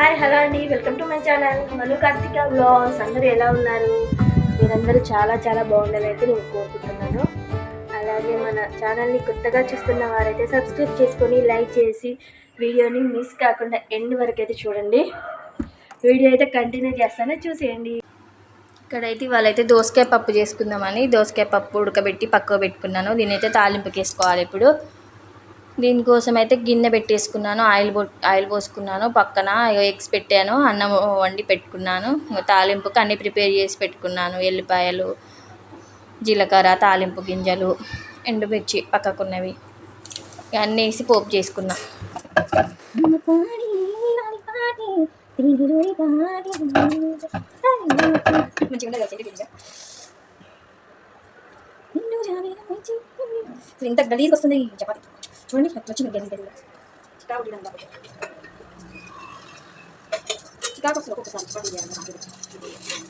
Hi hello అండి. Welcome to my channel. Manu Karthika vlogs అందరూ ఎలా ఉన్నారు? మీరందరూ చాలా చాలా బాగుండాలని అయితే నేను కోరుకుంటున్నాను. అలాగే మన ఛానల్ని కొత్తగా చూస్తున్న వారైతే సబ్స్క్రైబ్ చేసుకొని లైక్ చేసి వీడియోని మిస్ కాకుండా ఎండ్ వరకు అయితే చూడండి. వీడియో అయితే కంటిన్యూ చేస్తాను చూసేయండి. ఇక్కడైతే ఇవాళైతే దోసకాయ పప్పు చేసుకుందామని దోసకాయ పప్పు ఉడకబెట్టి పక్కకు పెట్టుకున్నాను. దీనైతే తాలింపుకి వేసుకోవాలి ఇప్పుడు. దీనికోసం అయితే గిన్నె పెట్టేసుకున్నాను ఆయిల్ పో ఆయిల్ పోసుకున్నాను పక్కన ఎగ్స్ పెట్టాను అన్నం వండి పెట్టుకున్నాను తాలింపుకి అన్నీ ప్రిపేర్ చేసి పెట్టుకున్నాను ఎల్లిపాయలు జీలకర్ర తాలింపు గింజలు ఎండుమిర్చి పక్కకున్నవి ఇవన్నీ వేసి పోపు చేసుకున్నా. ఇంత గలీజ్గా వస్తుంది చపాతి. చూడండి ఎట్లా వచ్చింది గలీజ్ గలీజ్గా చికాకు తీయడం కాబట్టి. చికాకు వస్తుంది ఒక్కొక్కసారి చపాతీ చేయాలి నాకు కూడా.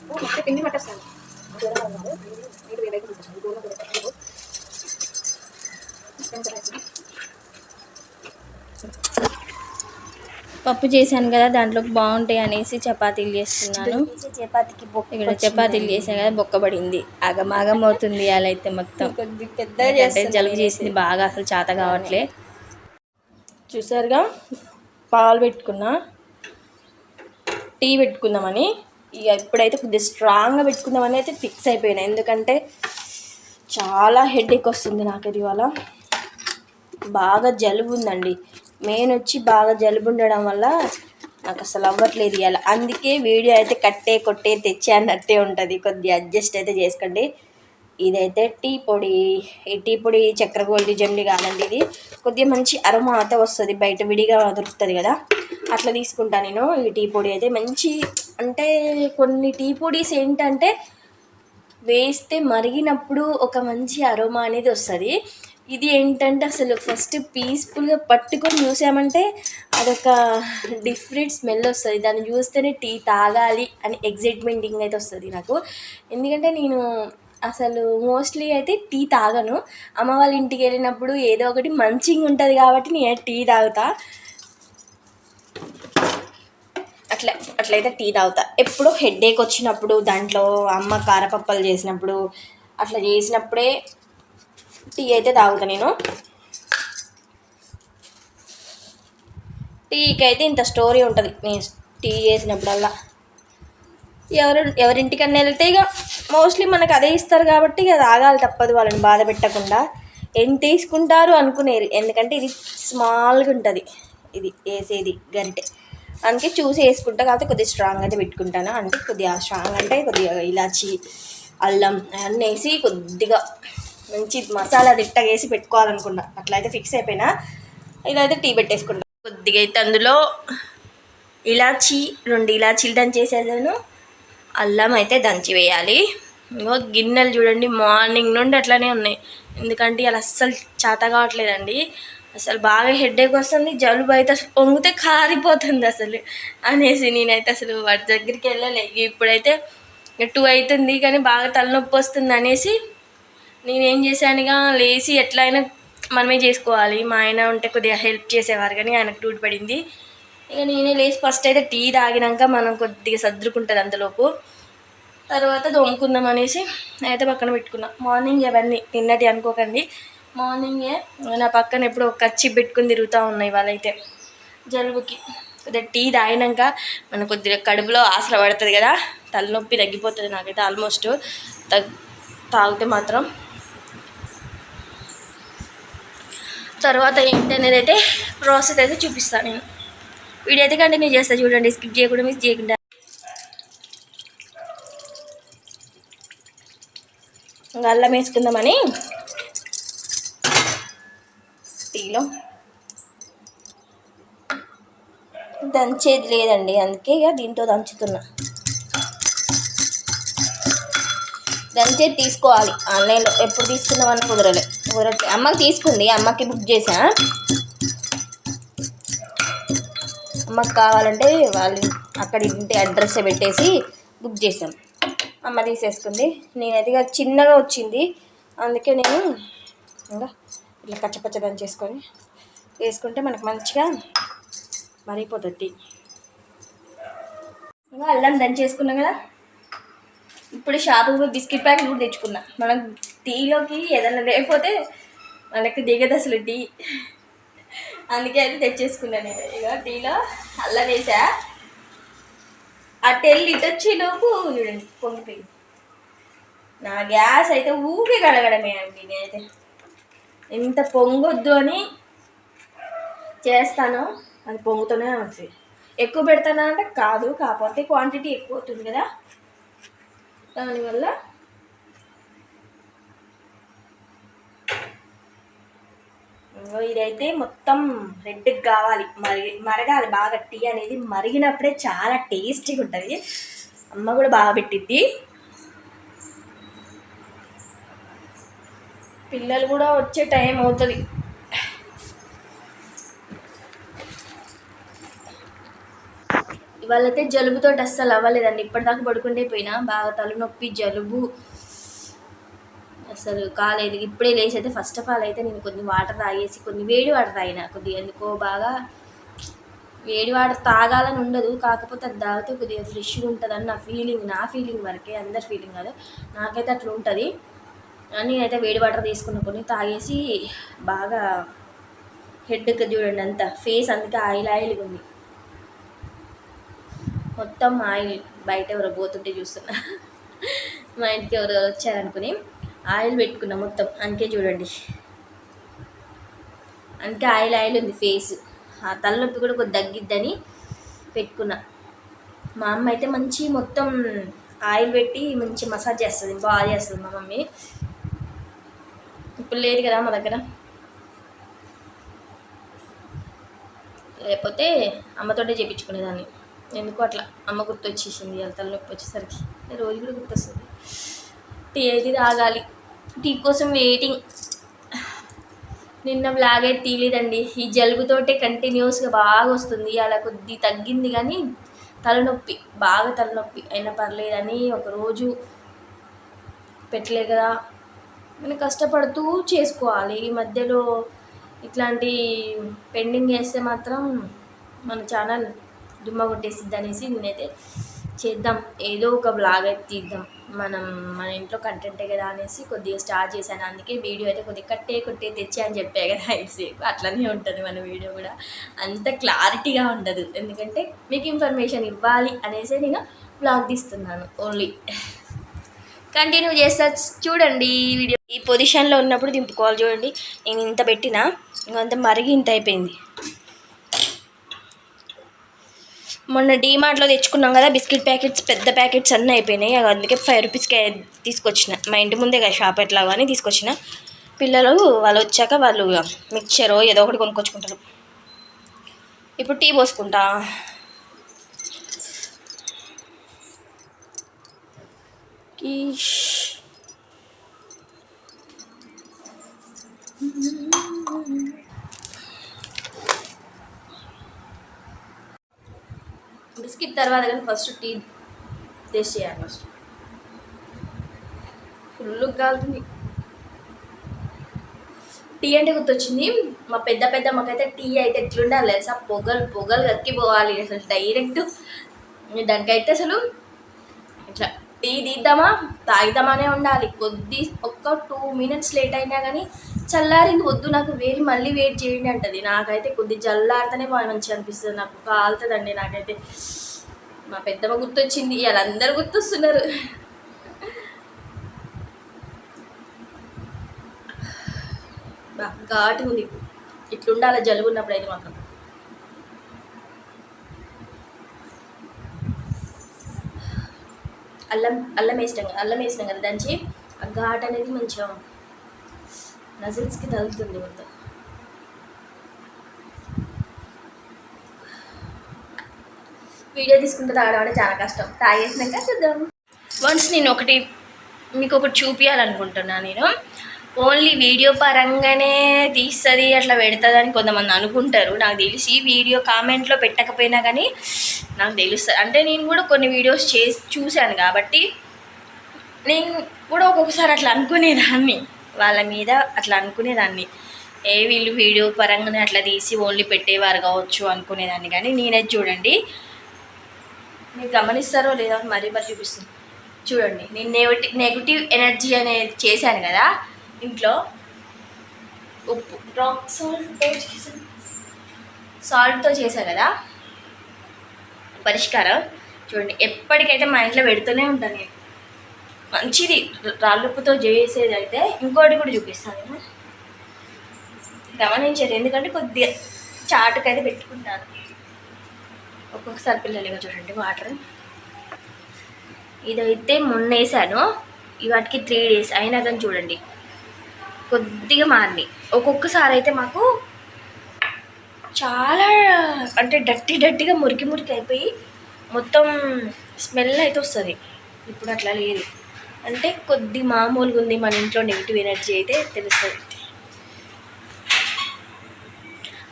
ఓ, మొత్తం పిండి పట్టేస్తాను దూరంగా ఉన్నారు. నీళ్ళు వేరే వైపు తీసేసాను. దూరంగా కూడా పెట్టలేదు. ఎంత రాసింది? పప్పు చేశాను కదా దాంట్లోకి బాగుంటాయి అనేసి చపాతీలు చేస్తున్నాను. చపాతీకి ఇక్కడ చపాతీలు చేసాను కదా బొక్కబడింది ఆగమాగం అవుతుంది అలా అయితే మొత్తం. పెద్ద జలుబు చేసింది బాగా అసలు చేత కావట్లే. చూసారుగా పాలు పెట్టుకున్నా. టీ పెట్టుకుందామని. ఇక ఇప్పుడైతే కొద్దిగా స్ట్రాంగ్గా పెట్టుకుందామని అయితే ఫిక్స్ అయిపోయినా. ఎందుకంటే చాలా హెడేక్ వస్తుంది నాకు ఇది ఇవాళ. బాగా జలుబు ఉందండి. మెయిన్ వచ్చి బాగా జలుబు ఉండడం వల్ల నాకు అసలు అవ్వట్లేదు ఇవాళ అందుకే వీడియో అయితే కట్టే కొట్టే తెచ్చే అన్నట్టే ఉంటుంది. కొద్దిగా అడ్జస్ట్ అయితే చేసుకోండి. ఇదైతే టీ పొడి. ఈ టీ పొడి చక్కెర గోల్డ్ జమ్లీ కాదండి ఇది. కొద్దిగా మంచి అరోమా అయితే వస్తుంది. బయట విడిగా దొరుకుతుంది కదా. అట్లా తీసుకుంటా నేను ఈ టీ పొడి అయితే. మంచి అంటే కొన్ని టీ పొడిస్ ఏంటంటే వేస్తే మరిగినప్పుడు ఒక మంచి అరోమా అనేది వస్తుంది. ఇది ఏంటంటే అసలు ఫస్ట్ పీస్ఫుల్గా పట్టుకొని చూసామంటే అదొక డిఫరెంట్ స్మెల్ వస్తుంది. దాన్ని చూస్తేనే టీ తాగాలి అని ఎగ్జైట్మెంటింగ్ అయితే వస్తుంది నాకు. ఎందుకంటే నేను అసలు మోస్ట్లీ అయితే టీ తాగను. అమ్మ వాళ్ళ ఇంటికి వెళ్ళినప్పుడు ఏదో ఒకటి మంచిగా ఉంటుంది కాబట్టి నేను టీ తాగుతా. అట్లా అట్లయితే టీ తాగుతా. ఎప్పుడో హెడేక్ వచ్చినప్పుడు దాంట్లో అమ్మ కారపప్పలు చేసినప్పుడు అట్లా చేసినప్పుడే టీ అయితే తాగుతా నేను. టీకి అయితే ఇంత స్టోరీ ఉంటుంది. నేను టీ చేసినప్పుడల్లా. ఎవరు ఎవరింటికన్నా వెళ్తే ఇక మోస్ట్లీ మనకు అదే ఇస్తారు కాబట్టి ఇక తాగాలి తప్పదు వాళ్ళని బాధ పెట్టకుండా. ఎంత తీసుకుంటారు అనుకునేది. ఎందుకంటే ఇది స్మాల్గా ఉంటుంది. ఇది వేసేది గరిటె. అందుకే చూసి వేసుకుంటా. కాకపోతే కొద్దిగా స్ట్రాంగ్ అయితే పెట్టుకుంటాను. అంటే కొద్దిగా స్ట్రాంగ్ అంటే కొద్దిగా ఇలాచి అల్లం అన్నీ వేసి కొద్దిగా మంచి మసాలా దిట్టగా వేసి పెట్టుకోవాలనుకున్నా. అట్లయితే ఫిక్స్ అయిపోయినా. ఇదైతే టీ పెట్టేసుకున్నా. కొద్దిగా అయితే అందులో ఇలాచి రెండు ఇలాచీలు దంచేసేదాను అల్లం అయితే దంచి వేయాలి. ఇంకో గిన్నెలు చూడండి మార్నింగ్ నుండి అట్లానే ఉన్నాయి. ఎందుకంటే అలా అస్సలు చేత కావట్లేదండి. అసలు బాగా హెడ్ఏక్ వస్తుంది జలుబు అయితే అసలు పొంగితే కారిపోతుంది అసలు అనేసి నేనైతే అసలు వాటి దగ్గరికి వెళ్ళలే. ఇప్పుడైతే టూ అవుతుంది కానీ బాగా తలనొప్పి వస్తుంది అనేసి నేనేం చేశానుగా లేచి ఎట్లయినా మనమే చేసుకోవాలి. మా ఆయన ఉంటే కొద్దిగా హెల్ప్ చేసేవారు కానీ ఆయనకు టూట్ పడింది. ఇక నేనే లేచి ఫస్ట్ అయితే టీ తాగినాక మనం కొద్దిగా సర్దుకుంటుంది అంతలోపు. తర్వాత దోముకుందాం అనేసి అయితే పక్కన పెట్టుకున్నా. మార్నింగ్ అవన్నీ తిన్నటి అనుకోకండి. మార్నింగే నా పక్కన ఎప్పుడు ఒక కచ్చి పెట్టుకుని తిరుగుతూ ఉన్నాయి వాళ్ళైతే జలుబుకి. కొద్దిగా టీ తాగినాక మన కొద్దిగా కడుపులో ఆసర పడుతుంది కదా తలనొప్పి తగ్గిపోతుంది నాకైతే ఆల్మోస్ట్ తగ్ తాగితే మాత్రం తర్వాత ఏంటి అనేది అయితే ప్రాసెస్ అయితే చూపిస్తాను నేను. వీడియో అయితే కంటిన్యూ చేస్తా చూడండి స్కిప్ చేయకుండా మిస్ చేయకుండా. అల్లం వేసుకుందామని. టీలో. దంచేది లేదండి అందుకే ఇక దీంతో దంచుతున్నా. దంచేది తీసుకోవాలి. ఆన్లైన్లో ఎప్పుడు తీసుకుందామని కుదరలే. కుదరట్లే. అమ్మకి తీసుకుంది. అమ్మకి బుక్ చేసా అమ్మకి కావాలంటే వాళ్ళు అక్కడ ఇంటి అడ్రస్ పెట్టేసి బుక్ చేసాం అమ్మ తీసేసుకుంది. నేనైతే చిన్నగా వచ్చింది. అందుకే నేను ఇంకా ఇట్లా పచ్చపచ్చ దంచేసుకొని వేసుకుంటే మనకు మంచిగా మరిగిపోతుంది ఇంకా అల్లం దంచేసుకున్నాం కదా? ఇప్పుడు షాపుకి పోయి బిస్కెట్ ప్యాకెట్ కూడా తెచ్చుకున్నా. మనం టీలోకి ఏదైనా లేకపోతే మనకి దిగదు అసలు టీ అందుకే అయితే తెచ్చేసుకున్నాను నేను. ఇక టీలో అల్లం వేసా. అటు వెళ్ళి ఇటు చూడండి పొంగిపోయింది. నా గ్యాస్ అయితే ఊకే కడగడమే అండి నేనైతే. ఎంత పొంగొద్దు అని చేస్తాను అది పొంగుతూనే ఉంటుంది ఎక్కువ పెడతానా అంటే కాదు కాకపోతే క్వాంటిటీ ఎక్కువ అవుతుంది కదా. దానివల్ల ఇదైతే మొత్తం రెడ్ కావాలి. మరి మరగాలి. బాగా టీ అనేది మరిగినప్పుడే చాలా టేస్టీగా ఉంటుంది. అమ్మ కూడా బాగా పెట్టిద్ది. పిల్లలు కూడా వచ్చే టైం అవుతుంది. వాళ్ళైతే జలుబుతో అస్సలు అవ్వలేదండి. ఇప్పటిదాకా పడుకుంటే పోయినా బాగా తలనొప్పి జలుబు అసలు కాలేదు. ఇప్పుడే లేచి అయితే ఫస్ట్ ఆఫ్ ఆల్ అయితే నేను కొన్ని వాటర్ తాగేసి కొన్ని వేడి వాటర్ తాగిన. కొద్దిగా ఎందుకో బాగా వేడి వాటర్ తాగాలని ఉండదు. కాకపోతే అది తాగితే కొద్దిగా ఫ్రెష్గా ఉంటుందని నా ఫీలింగ్ నా ఫీలింగ్ వరకే అందరి ఫీలింగ్ కాదు నాకైతే అట్లా ఉంటుంది. నేనైతే వేడి వాటర్ తీసుకున్న కొన్ని తాగేసి బాగా హెడ్కి చూడండి అంత. ఫేస్ అందుకే ఆయిల్ ఆయిల్గా ఉంది. మొత్తం ఆయిల్ బయట ఎవరో పోతుంటే చూస్తున్నా. మా ఇంటికి ఎవరో వచ్చారనుకుని ఆయిల్ పెట్టుకున్నా మొత్తం. అందుకే చూడండి. అందుకే ఆయిల్ ఆయిల్ ఉంది ఫేస్. ఆ తలనొప్పి కూడా కొద్ది తగ్గిద్దని పెట్టుకున్నా. మా అమ్మ అయితే మంచి మొత్తం ఆయిల్ పెట్టి మంచి మసాజ్ చేస్తుంది బాగా చేస్తుంది మా మమ్మీ. ఇప్పుడు లేదు కదా మా దగ్గర. లేకపోతే అమ్మతోటే చేయించుకునేదాన్ని ఎందుకో అట్లా అమ్మ గుర్తు వచ్చేసింది వాళ్ళ తలనొప్పి వచ్చేసరికి. రోజు కూడా గుర్తొస్తుంది. టీ అయితే తాగాలి. టీ కోసం వెయిటింగ్ నిన్న బ్లాగ్ అయితే తీయలేదండి. ఈ జలుబుతోటే కంటిన్యూస్గా బాగా వస్తుంది. అలా కొద్ది తగ్గింది కానీ తలనొప్పి బాగా తలనొప్పి అయినా పర్లేదని ఒకరోజు పెట్టలే కదా. మనం కష్టపడుతూ చేసుకోవాలి. ఈ మధ్యలో ఇట్లాంటి పెండింగ్ చేస్తే మాత్రం మన ఛానల్ దుమ్మ కొట్టేసిద్ది అనేసి నేనైతే చేద్దాం. ఏదో ఒక బ్లాగ్ అయితే తీద్దాం. మనం మన ఇంట్లో కంటెంటే కదా అనేసి కొద్దిగా స్టార్ట్ చేశాను. అందుకే వీడియో అయితే కొద్దిగా కట్టే కొట్టే తెచ్చా అని చెప్పే కదా సేపు అట్లనే ఉంటుంది మన వీడియో కూడా. అంత క్లారిటీగా ఉండదు. ఎందుకంటే మీకు ఇన్ఫర్మేషన్ ఇవ్వాలి అనేసి నేను బ్లాగ్ తీస్తున్నాను ఓన్లీ కంటిన్యూ చేస్తా. చూడండి ఈ వీడియో. ఈ పొజిషన్లో ఉన్నప్పుడు దింపుకోవాలి చూడండి. నేను ఇంత పెట్టినా ఇంకంత మరిగి ఇంత అయిపోయింది. మొన్న డీమార్ట్లో తెచ్చుకున్నాం కదా బిస్కెట్ ప్యాకెట్స్ పెద్ద ప్యాకెట్స్ అన్నీ అయిపోయినాయి. అందుకే ఫైవ్ రూపీస్కి తీసుకొచ్చిన. మా ఇంటి ముందే కదా షాప్ ఎట్లా అని తీసుకొచ్చిన. పిల్లలు వాళ్ళు వచ్చాక వాళ్ళు మిక్చర్ ఏదో ఒకటి కొనుక్కొచ్చుకుంటారు. ఇప్పుడు టీ పోసుకుంటా. కీష్. బిస్కెట్ తర్వాత కానీ ఫస్ట్ టీ టేస్ట్ చేయాలి ఫస్ట్. ఫుల్ కాలుతుంది టీ అంటే గుర్తొచ్చింది మా పెద్ద పెద్ద మాకైతే టీ అయితే ఎట్లుండాలి తెలుసా? పొగలు పొగలు కక్కిపోవాలి అసలు డైరెక్ట్ దానికైతే అసలు ఇట్లా టీ తీద్దామా తాగిద్దామనే ఉండాలి. కొద్ది ఒక్క టూ మినిట్స్ లేట్ అయినా కానీ చల్లారింది వద్దు నాకు వేడి మళ్ళీ వెయిట్ చేయండి అంటది. నాకైతే కొద్ది చల్లారితేనే బాగా మంచిగా అనిపిస్తుంది. నాకు కాలుతుందండి నాకైతే. మా పెద్దమ్మ గుర్తొచ్చింది. వాళ్ళందరూ గుర్తొస్తున్నారు. ఘాటు ఉంది. ఇట్లుండాలి జలుబు ఉన్నప్పుడు అయితే మాత్రం. అల్లం అల్లం వేసినాం కదా అల్లం వేసినాం కదా దంచి. ఆ ఘాట్ అనేది మంచిగా నజిల్స్కి తగులుతుంది మొత్తం. వీడియో తీసుకుంటే తాగడం అంటే చాలా కష్టం. తాగేసినాక చూద్దాం. వన్స్ నేను ఒకటి మీకు ఒకటి చూపించాలనుకుంటున్నాను నేను. ఓన్లీ వీడియో పరంగానే తీస్తుంది అట్లా పెడుతుంది అని కొంతమంది అనుకుంటారు. నాకు తెలిసి వీడియో కామెంట్లో పెట్టకపోయినా కానీ నాకు తెలుస్తుంది. అంటే నేను కూడా కొన్ని వీడియోస్ చేసి చూశాను కాబట్టి నేను కూడా ఒక్కొక్కసారి అట్లా అనుకునేదాన్ని. వాళ్ళ మీద అట్లా అనుకునేదాన్ని. ఏ వీళ్ళు వీడియో పరంగానే అట్లా తీసి ఓన్లీ పెట్టేవారు కావచ్చు అనుకునేదాన్ని. కానీ నేనే చూడండి. మీరు గమనిస్తారో లేదో మరీ మరి చూపిస్తుంది. చూడండి నేను నెగటివ్ నెగిటివ్ ఎనర్జీ అనేది చేశాను కదా. ఇంట్లో ఉప్పు రాక్ సాల్ట్తో సాల్ట్తో చేశాను. కదా. పరిష్కారం. చూడండి ఎప్పటికైతే మా ఇంట్లో పెడుతూనే ఉంటాను నేను. మంచిది. రాళ్ళుప్పుతో చేసేది అయితే ఇంకోటి కూడా చూపిస్తాను నేను. గమనించారు. ఎందుకంటే కొద్దిగా చాటుకైతే పెట్టుకుంటాను ఒక్కొక్కసారి పిల్లలుగా చూడండి వాటర్. ఇదైతే మొన్న వేసాను వాటికి త్రీ డేస్ అయినా కానీ చూడండి. కొద్దిగా మారినాయి. ఒక్కొక్కసారి అయితే మాకు చాలా అంటే డట్టి డట్టిగా మురికి మురికి అయిపోయి మొత్తం స్మెల్ అయితే వస్తుంది. ఇప్పుడు అట్లా లేదు. అంటే కొద్ది మామూలుగా ఉంది మన ఇంట్లో నెగిటివ్ ఎనర్జీ అయితే తెలుస్తుంది.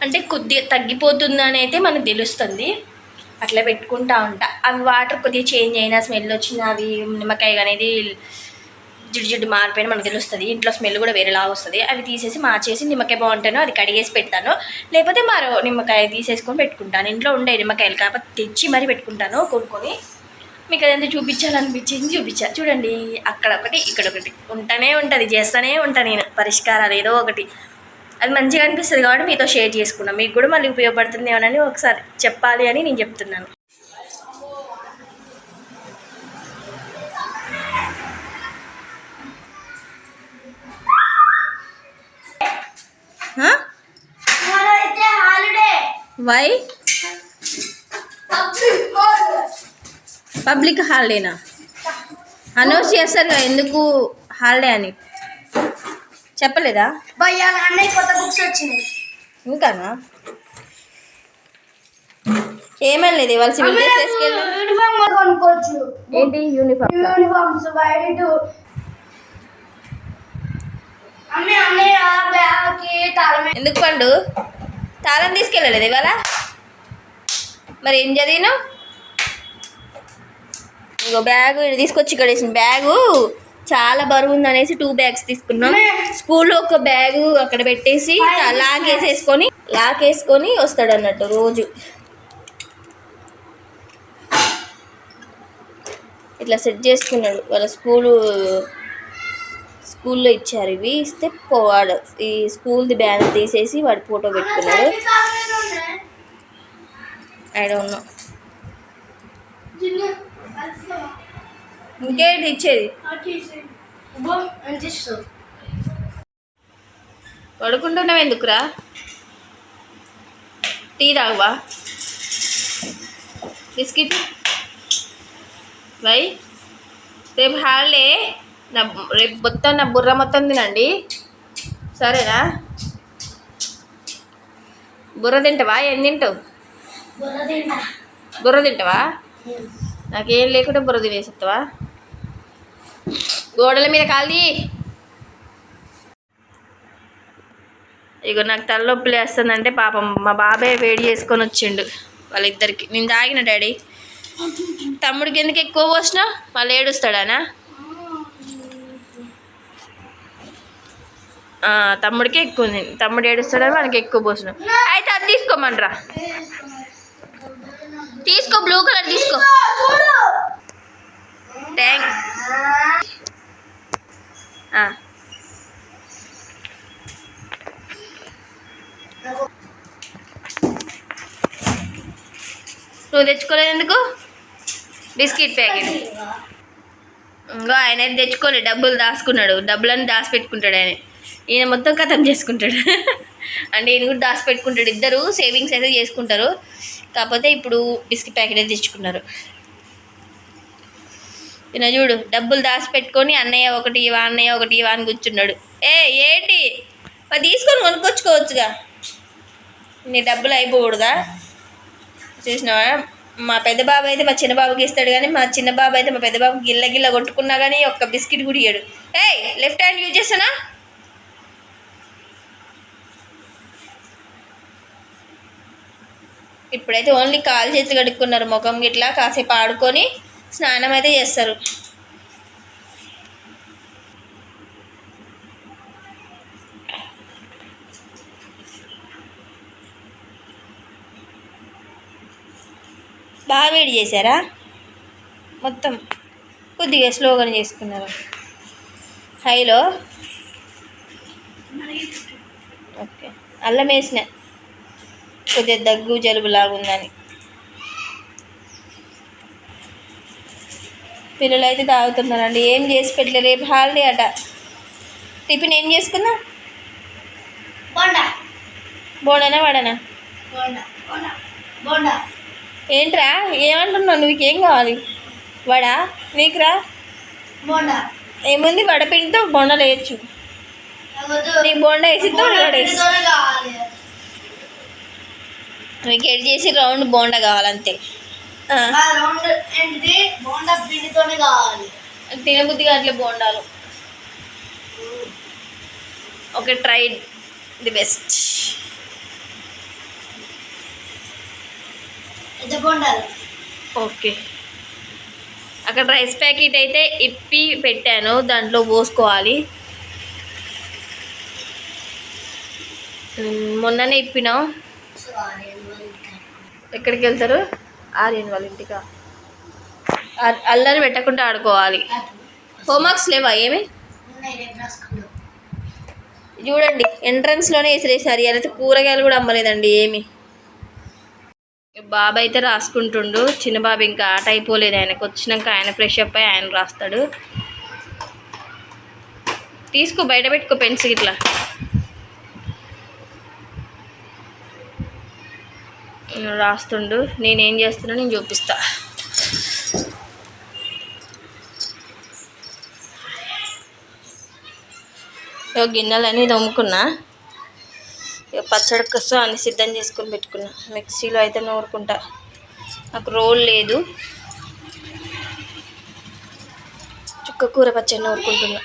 అంటే కొద్దిగా తగ్గిపోతుందని అయితే మనకు తెలుస్తుంది. అట్లా పెట్టుకుంటా ఉంటా. అవి వాటర్ కొద్దిగా చేంజ్ అయినా స్మెల్ వచ్చిన అవి నిమ్మకాయ అనేది జిడ్డు జిడ్డు మారిపోయిన మనకు తెలుస్తుంది. ఇంట్లో స్మెల్ కూడా వేరేలా వస్తుంది. అవి తీసేసి మార్చేసి నిమ్మకాయ బాగుంటానో అది కడిగేసి పెడతాను లేకపోతే మరో నిమ్మకాయ తీసేసుకొని పెట్టుకుంటాను. ఇంట్లో ఉండే నిమ్మకాయలు కాకపోతే తెచ్చి మరీ పెట్టుకుంటాను కొనుక్కొని మీకు అదంతా చూపించాలనిపించింది చూపించా. చూడండి అక్కడ ఒకటి ఇక్కడ ఒకటి. ఉంటానే ఉంటుంది చేస్తూనే ఉంటాను నేను. పరిష్కారాలు ఏదో ఒకటి. అది మంచిగా అనిపిస్తుంది కాబట్టి మీతో షేర్ చేసుకున్నాను మీకు కూడా మళ్ళీ ఉపయోగపడుతుంది ఏమని ఒకసారి చెప్పాలి అని నేను చెప్తున్నాను. వై? పబ్లిక్ హాలిడేనా? అనౌన్స్ చేస్తారు కదా ఎందుకు హాలిడే అని? చెప్పలేదా? అన్నయ్య కొత్త బుక్స్ వచ్చినాయి. ఇంకానా? ఏమని లేదు ఇవాళ సివిల్ ఏంటి యూనిఫామ్ యూనిఫామ్స్ వైట్ ఎందుకు పండు? తాళం తీసుకెళ్ళలేదు ఇవాళ? మరి ఏం చదివినావు? ఇంకో బ్యాగ్ తీసుకొచ్చి ఇక్కడ వేసిన బ్యాగు చాలా బరువు ఉంది అనేసి టూ బ్యాగ్స్ తీసుకున్నాం. స్కూల్లో ఒక బ్యాగు అక్కడ పెట్టేసి లాక్ వేసేసుకొని లాక్ వేసుకొని వస్తాడు అన్నట్టు రోజు. ఇట్లా సెట్ చేసుకున్నాడు. వాళ్ళ స్కూలు స్కూల్లో ఇచ్చారు ఇవి. ఇస్తే పోవాడు ఈ స్కూల్ది బ్యానర్ తీసేసి వాడు ఫోటో పెట్టుకున్నాడు. I don't know. ఇంకేంటి ఇచ్చేది? పడుకుంటున్నావు ఎందుకురా? టీ తాగువా? బిస్కెట్? బై రేపు హాలిడే. నా రేపు మొత్తం నా బుర్ర మొత్తం తినండి. సరేనా? బుర్ర తింటావా? ఏం తింటావు? బుర్ర తింటావా? నాకేం లేకుండా బుర్ర తినేసేస్తావా గోడల మీద కాలి ఇగో నాకు తలనొప్పి లేస్తుందంటే పాపం మా బాబాయ్ వేడి చేసుకొని వచ్చిండు వాళ్ళిద్దరికి. నేను తాగిన డాడీ? తమ్ముడికి ఎందుకు ఎక్కువ పోసినా? వాళ్ళు ఏడుస్తాడానా? తమ్ముడికి ఎక్కువ ఉంది. తమ్ముడు ఏడుస్తాడని మనకి ఎక్కువ పోసిన. అయితే అది తీసుకోమనరా. తీసుకో బ్లూ కలర్ తీసుకో. థ్యాంక్ నువ్వు తెచ్చుకోలేదు ఎందుకు? Biscuit packet. ఇంకో ఆయన తెచ్చుకోలేదు డబ్బులు దాచుకున్నాడు. డబ్బులన్నీ దాచిపెట్టుకుంటాడు ఆయన. ఈయన మొత్తం కథం చేసుకుంటాడు. అంటే ఈయన కూడా దాచిపెట్టుకుంటాడు. ఇద్దరు సేవింగ్స్ అయితే చేసుకుంటారు. కాకపోతే ఇప్పుడు బిస్కెట్ ప్యాకెట్ అయితే తెచ్చుకున్నారు. ఈయన చూడు డబ్బులు దాచిపెట్టుకొని అన్నయ్య ఒకటి ఇవా అన్నయ్య ఒకటి ఇవా అని కూర్చున్నాడు. ఏ ఏంటి? మరి తీసుకొని కొనుక్కొచ్చుకోవచ్చుగా. నీ డబ్బులు అయిపోకూడదా? చూసినావా? మా పెద్ద బాబు అయితే మా చిన్న బాబుకి ఇస్తాడు కానీ మా చిన్న బాబు అయితే మా పెద్ద బాబు గిల్ల గిల్ల కొట్టుకున్నా కానీ ఒక్క బిస్కెట్ కూడా ఇయ్యాడు. ఏయ్ లెఫ్ట్ హ్యాండ్ యూజ్ చేస్తానా? ఇప్పుడైతే ఓన్లీ కాలు చేతులు కడుక్కున్నారు ముఖం గిట్లా కాసేపు ఆడుకొని స్నానం అయితే చేస్తారు. బాగా వేడి చేశారా? మొత్తం కొద్దిగా స్లోగానే చేసుకున్నారు. హైలో? ఓకే. అల్లం వేసిన. కొద్దిగా దగ్గు జలుబు లాగుందని పిల్లలు అయితే తాగుతున్నారండి. ఏం చేసి పెట్టలే? రేపు హాలిడే అట. టిఫిన్ ఏం చేసుకున్నా బోండా. బోడనా వాడనా? ఏంట్రా? ఏమంటున్నావు? నువ్వు ఏం కావాలి? వడా? నీకురా? బోండా. ఏముంది? వడపిండితో బొండలు వేయచ్చు. నీకు బొండ వేసి. పిండితోనే ఎడ్ చేసి రౌండ్ బోండా కావాలంతే. ఆ, ఆ రౌండ్ ఏంటిది? బోండా పిండితోనే కావాలి. తినబుద్ధిగా అట్లే బోండాలు. Okay try the best okay. అక్కడ రైస్ ప్యాకెట్ అయితే ఇప్పి పెట్టాను దాంట్లో పోసుకోవాలి. మొన్ననే ఇప్పినాం ఎక్కడికి వెళ్తారు? ఆర్యన్ వాళ్ళ ఇంటికా? అల్లరి పెట్టకుండా ఆడుకోవాలి. హోంవర్క్స్ లేవా ఏమి? చూడండి ఎంట్రన్స్లోనే వేసిరేసారు అయితే కూరగాయలు కూడా అమ్మలేదండి ఏమి. బాబు అయితే రాసుకుంటుండు. చిన్న బాబు ఇంకా ఆట అయిపోలేదు. ఆయనకు వచ్చినాక ఆయన ఫ్రెష్ అప్ అయి ఆయన రాస్తాడు. తీసుకో బయట పెట్టుకో పెన్స్ ఇట్లా. రాస్తుండు నేనేం చేస్తున్నా నేను చూపిస్తా. గిన్నెలు అనేది తోముకున్నా. పచ్చడి కోసం అన్ని సిద్ధం చేసుకొని పెట్టుకున్నా. మిక్సీలో అయితే నూరుకుంటా. నాకు రోల్ లేదు. చుక్క కూర పచ్చడి నూరుకుంటున్నా.